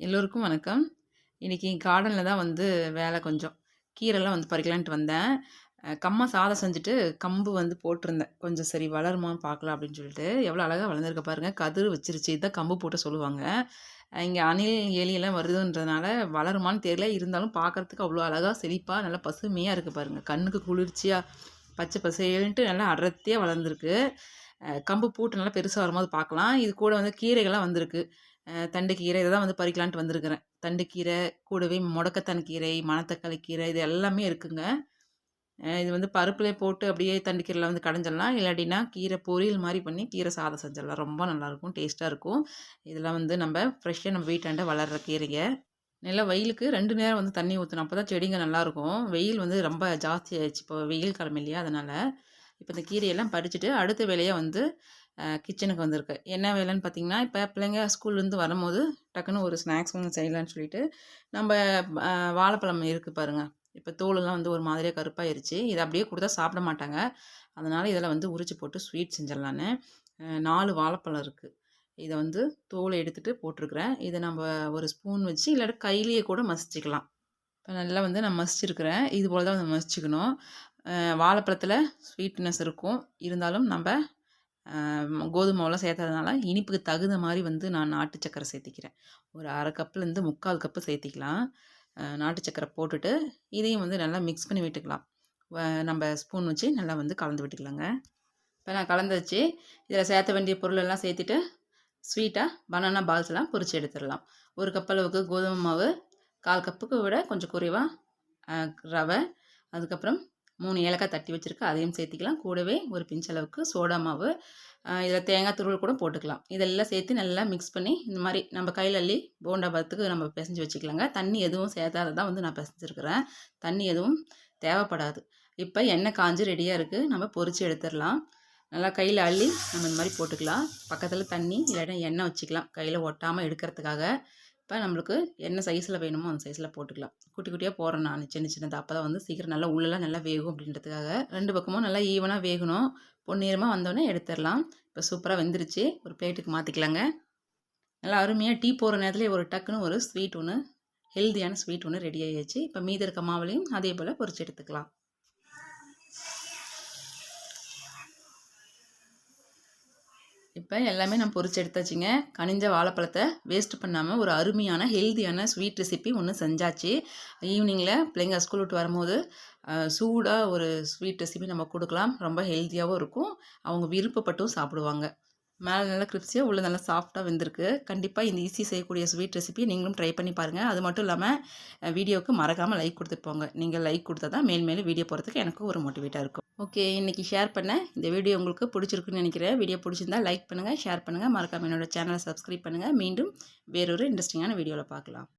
எல்லோருக்கும் வணக்கம். இன்றைக்கி கார்டனில் தான் வந்து வேலை கொஞ்சம். கீரைலாம் வந்து பறிக்கலான்ட்டு வந்தேன். கம்மா சாதம் செஞ்சுட்டு, கம்பு வந்து போட்டிருந்தேன். கொஞ்சம் சரி வளருமான்னு பார்க்கலாம் அப்படின்னு சொல்லிட்டு. எவ்வளோ அழகாக வளர்ந்துருக்க பாருங்கள் கதிர் வச்சிருச்சு. இதுதான் கம்பு போட்டு சொல்லுவாங்க. இங்கே அணில், எலியெல்லாம் வருதுன்றதுனால வளருமான்னு தெரியல. இருந்தாலும் பார்க்கறதுக்கு அவ்வளோ அழகாக செழிப்பாக நல்லா பசுமையாக இருக்குது பாருங்கள் கண்ணுக்கு குளிர்ச்சியாக பச்சை பசேல்ன்ட்டு நல்லா அடர்த்தியாக வளர்ந்துருக்கு. கம்பு பூட்டு நல்லா பெருசாக வரும்போது பார்க்கலாம். இது கூட வந்து கீரைகள்லாம் வந்திருக்கு. தண்டுக்கீரை இதை தான் வந்து பறிக்கலான்ட்டு வந்திருக்கிறேன். தண்டுக்கீரை, கூடவே முடக்கத்தான் கீரை, மணத்தக்காளி கீரை இது எல்லாமே இருக்குங்க. இது வந்து பருப்புலே போட்டு அப்படியே தண்டுக்கீரைல வந்து கடைஞ்சிடலாம். இல்லாட்டினா கீரை பொரியல் மாதிரி பண்ணி கீரை சாதம் செஞ்சிடலாம். ரொம்ப நல்லாயிருக்கும். டேஸ்ட்டாக இருக்கும். இதெல்லாம் வந்து நம்ம ஃப்ரெஷ்ஷாக நம்ம வீட்டாண்ட வளர்ற கீரைங்க. நல்லா வெயிலுக்கு ரெண்டு நேரம் வந்து தண்ணி ஊற்றுனப்போ தான் செடிங்க நல்லாயிருக்கும். வெயில் வந்து ரொம்ப ஜாஸ்தி ஆயிடுச்சு இப்போ வெயில் காலம் இல்லையா? அதனால் இப்போ இந்த கீரையெல்லாம் பறிச்சுட்டு, அடுத்த வேலையாக வந்து கிச்சனுக்கு வந்திருக்கு என்ன வேலைன்னு பார்த்தீங்கன்னா, இப்போ பிள்ளைங்க ஸ்கூல்லேருந்து வரும்போது, டக்குனு ஒரு ஸ்நாக்ஸ் ஒன்று செய்யலான்னு சொல்லிட்டு, நம்ம வாழைப்பழம் இருக்குது பாருங்கள் இப்போ தோலெல்லாம் வந்து ஒரு மாதிரியாக கருப்பாயிருச்சு. இதை அப்படியே கொடுத்தா சாப்பிட மாட்டாங்க. அதனால் இதில் வந்து உரிச்சு போட்டு ஸ்வீட் செஞ்சிடலான்னு. நாலு வாழைப்பழம் இருக்குது இதை வந்து தோலை எடுத்துகிட்டு போட்டிருக்கிறேன் இதை நம்ம ஒரு ஸ்பூன் வச்சு, இல்லாட்டி கையிலேயே கூட மசிச்சிக்கலாம் இப்போ நல்லா வந்து நான் மசிச்சிருக்கிறேன். இது போல் தான் வந்து மசிச்சுக்கணும். வாழைப்பழத்தில் ஸ்வீட்னஸ் இருக்கும். இருந்தாலும் நம்ம கோதுமாவெலாம் சேர்த்ததுனால, இனிப்புக்கு தகுந்த மாதிரி வந்து நான் நாட்டு சக்கரை சேர்த்திக்கிறேன். ஒரு அரை கப்புலேருந்து முக்கால் கப்பு சேர்த்திக்கலாம். நாட்டு சக்கரை போட்டுட்டு, இதையும் வந்து நல்லா மிக்ஸ் பண்ணி விட்டுக்கலாம். வ நம்ப ஸ்பூன் வச்சு நல்லா வந்து கலந்து விட்டுக்கலாங்க. இப்போ நான் கலந்தாச்சு. இதில் சேர்த்த வேண்டிய பொருளெல்லாம் சேர்த்துட்டு, ஸ்வீட்டாக பனானா பால்ஸ்லாம் பொறிச்சு எடுத்துடலாம். ஒரு கப் அளவுக்கு கோதுமை மாவு, 1/4 கப்புக்கு விட கொஞ்சம் குறைவாக ரவை, அதுக்கப்புறம் மூணு ஏலக்காய் தட்டி வச்சுருக்கு அதையும் சேர்த்திக்கலாம். கூடவே ஒரு பிஞ்ச் அளவுக்கு சோடா மாவு, இதில் தேங்காய் துருவல் கூட போட்டுக்கலாம். இதெல்லாம் சேர்த்து நல்லா மிக்ஸ் பண்ணி, இந்த மாதிரி நம்ம கையில் அள்ளி போண்டா பதத்துக்கு நம்ம பிசைஞ்சு வச்சுக்கலாங்க. தண்ணி எதுவும் சேர்த்தாத தான் வந்து நான் பிசைஞ்சிருக்கிறேன் தண்ணி எதுவும் தேவைப்படாது. இப்போ எண்ணெய் காஞ்சு ரெடியாக இருக்குது நம்ம பொறிச்சு எடுத்துடலாம் நல்லா கையில் அள்ளி நம்ம இந்த மாதிரி போட்டுக்கலாம். பக்கத்தில் தண்ணி இல்லைன்னா எண்ணெய் வச்சுக்கலாம். கையில் ஒட்டாமல் எடுக்கிறதுக்காக. இப்போ நம்மளுக்கு என்ன சைஸில் வேணுமோ அந்த சைஸில் போட்டுக்கலாம். குட்டி குட்டியாக போடுறேன் நான் சின்ன சின்னதாக அப்போ தான் வந்து சீக்கிரம் நல்லா உள்ளெல்லாம் நல்லா வேகும் அப்படின்றதுக்காக. ரெண்டு பக்கமும் நல்லா ஈவனாக வேகணும். பொன்னிறமா வந்தோடனே எடுத்துடலாம் இப்போ சூப்பராக வெந்துருச்சு. ஒரு பிளேட்டுக்கு மாற்றிக்கலாங்க நல்லா அருமையாக டீ போடுற நேரத்தில் ஒரு டக்குன்னு ஒரு ஸ்வீட் ஒன்று ஹெல்தியான ஸ்வீட் ஒன்று ரெடி ஆகிடுச்சு இப்போ மீதி இருக்க மாவுலையும் அதே போல் பொறிச்சு எடுத்துக்கலாம். இப்போ எல்லாமே நான் பொறிச்சு எடுத்தாச்சுங்க. கனிஞ்ச வாழைப்பழத்தை வேஸ்ட் பண்ணாமல் ஒரு அருமையான ஹெல்தியான ஸ்வீட் ரெசிபி ஒன்று செஞ்சாச்சு. ஈவினிங்கில் பிள்ளைங்க ஸ்கூல் விட்டு வரும்போது, சூடாக ஒரு ஸ்வீட் ரெசிபி நம்ம கொடுக்கலாம் ரொம்ப ஹெல்த்தியாகவும் இருக்கும். அவங்க விருப்பப்பட்டும் சாப்பிடுவாங்க. மேலே நல்லா கிரிப்ஸியாக உள்ளே நல்லா சாஃப்டாக வந்திருக்கு கண்டிப்பாக இந்த ஈஸி செய்யக்கூடிய ஸ்வீட் ரெசிபி நீங்களும் ட்ரை பண்ணி பாருங்கள் அது மட்டும் இல்லாமல் வீடியோவுக்கு மறக்காமல் லைக் கொடுத்துட்டு போங்க. நீங்கள் லைக் கொடுத்தா தான் மேல் மேலும் வீடியோ போகிறதுக்கு எனக்கும் ஒரு மோட்டிவேட்டாக இருக்கும். ஓகே. இன்றைக்கி ஷேர் பண்ண இந்த வீடியோ உங்களுக்கு பிடிச்சிருக்குன்னு நினைக்கிறேன் வீடியோ பிடிச்சிருந்தா லைக் பண்ணுங்கள் ஷேர் பண்ணுங்கள் மறக்காம என்னோட சேனலை சப்ஸ்கிரைப் பண்ணுங்கள் மீண்டும் வேறொரு இன்ட்ரெஸ்டிங்கான வீடியோவில் பார்க்கலாம்.